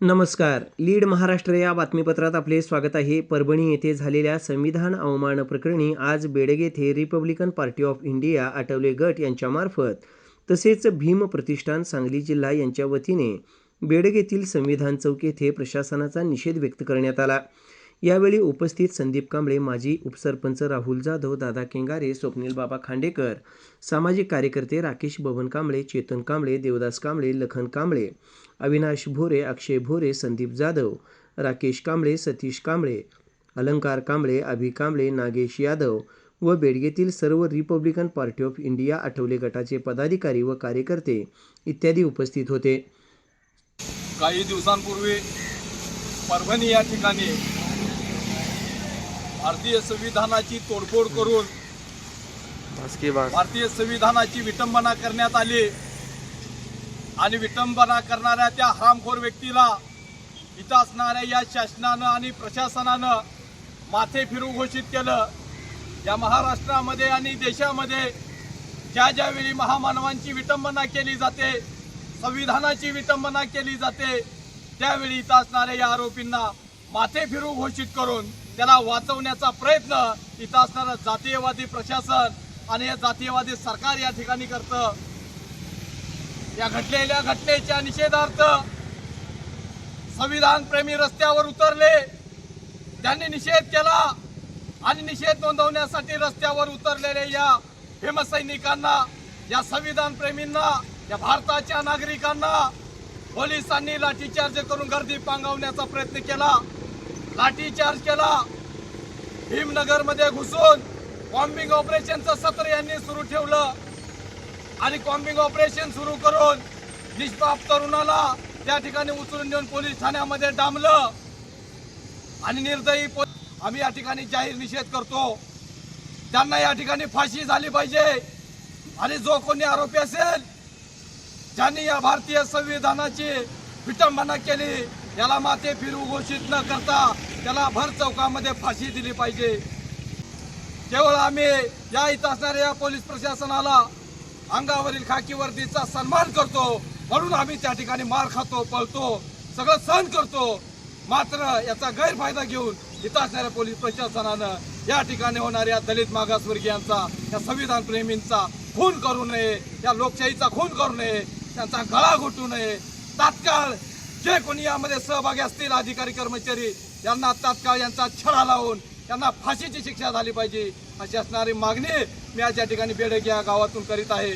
नमस्कार. लीड महाराष्ट्र या बातमीपत्रात आपले स्वागत आहे. परभणी येथे झालेल्या संविधान अवमान प्रकरणी आज बेडग येथे Republican Party of India Athawale गट यांच्यामार्फत तसेच भीम प्रतिष्ठान सांगली जिल्हा यांच्या वतीने बेडग येथील संविधान चौक येथे प्रशासनाचा निषेध व्यक्त करण्यात आला. यावेळी उपस्थित संदीप कांबळे माजी उपसरपंच राहुल जाधव दादा केंगारे स्वप्नील बाबा खांडेकर सामाजिक कार्यकर्ते राकेश बबन कांबळे चेतन कांबळे देवदास कांबळे लखन कांबळे अविनाश भोरे अक्षय भोरे संदीप जाधव राकेश कांबळे सतीश कांबळे अलंकार कांबळे अभि कांबळे नागेश यादव व बेडगेतील सर्व Republican Party of India Athawale गटाचे पदाधिकारी व कार्यकर्ते इत्यादी उपस्थित होते. काही दिवसांपूर्वी परभणी या ठिकाणी भारतीय संविधानाची तोडफोड करून भारतीय संविधानाची विटंबना करण्यात आली. आणि विटंबना करणाऱ्या त्या हरामखोर व्यक्तीला इथं असणाऱ्या या शासनानं आणि प्रशासनानं माथे फिरू घोषित केलं. या महाराष्ट्रामध्ये आणि देशामध्ये ज्या ज्यावेळी महामानवांची विटंबना केली जाते संविधानाची विटंबना केली जाते त्यावेळी इथं असणाऱ्या या आरोपींना माथे फिरू घोषित करून त्याला वाचवण्याचा प्रयत्न इथं असणारं जातीयवादी प्रशासन आणि हे जातीयवादी सरकार या ठिकाणी करतं. या घडलेल्या घटनेच्या निषेधार्थ संविधान प्रेमी रस्त्यावर उतरले. त्यांनी निषेध केला आणि निषेध नोंदवण्यासाठी रस्त्यावर उतरलेल्या या हिमसैनिकांना या संविधान प्रेमींना या भारताच्या नागरिकांना पोलिसांनी लाठीचार्ज करून गर्दी पांगवण्याचा प्रयत्न केला. लाठीचार्ज केला. भीमनगरमध्ये घुसून बॉम्बिंग ऑपरेशनचं सत्र यांनी सुरू ठेवलं. आणि कॉम्बिंग ऑपरेशन सुरू करून निष्पाप तरुणाला त्या ठिकाणी उचलून नेऊन पोलीस ठाण्यामध्ये डांबलं. आणि निर्दयी आम्ही या ठिकाणी जाहीर निषेध करतो. त्यांना या ठिकाणी फाशी झाली पाहिजे. आणि जो कोणी आरोपी असेल ज्यांनी या भारतीय संविधानाची विटंबना केली याला माते फिरू घोषित न करता त्याला भर चौकामध्ये फाशी दिली पाहिजे. केवळ आम्ही या इथं असणाऱ्या या पोलीस प्रशासनाला अंगावरील खाकी वर्दीचा सन्मान करतो. म्हणून आम्ही त्या ठिकाणी मार खातो पळतो सगळं सहन करतो. मात्र याचा गैरफायदा घेऊन इथं असणाऱ्या पोलीस प्रशासनानं या ठिकाणी होणाऱ्या दलित मागासवर्गीयांचा या संविधान प्रेमींचा खून करू नये या लोकशाहीचा खून करू नये त्यांचा गळा घोटू नये. तात्काळ जे कोणी यामध्ये सहभागी असतील अधिकारी कर्मचारी यांना तात्काळ यांचा छडा लावून त्यांना फाशीची शिक्षा झाली पाहिजे अशी असणारी मागणी मी आज या ठिकाणी बेडग या गावातून करीत आहे.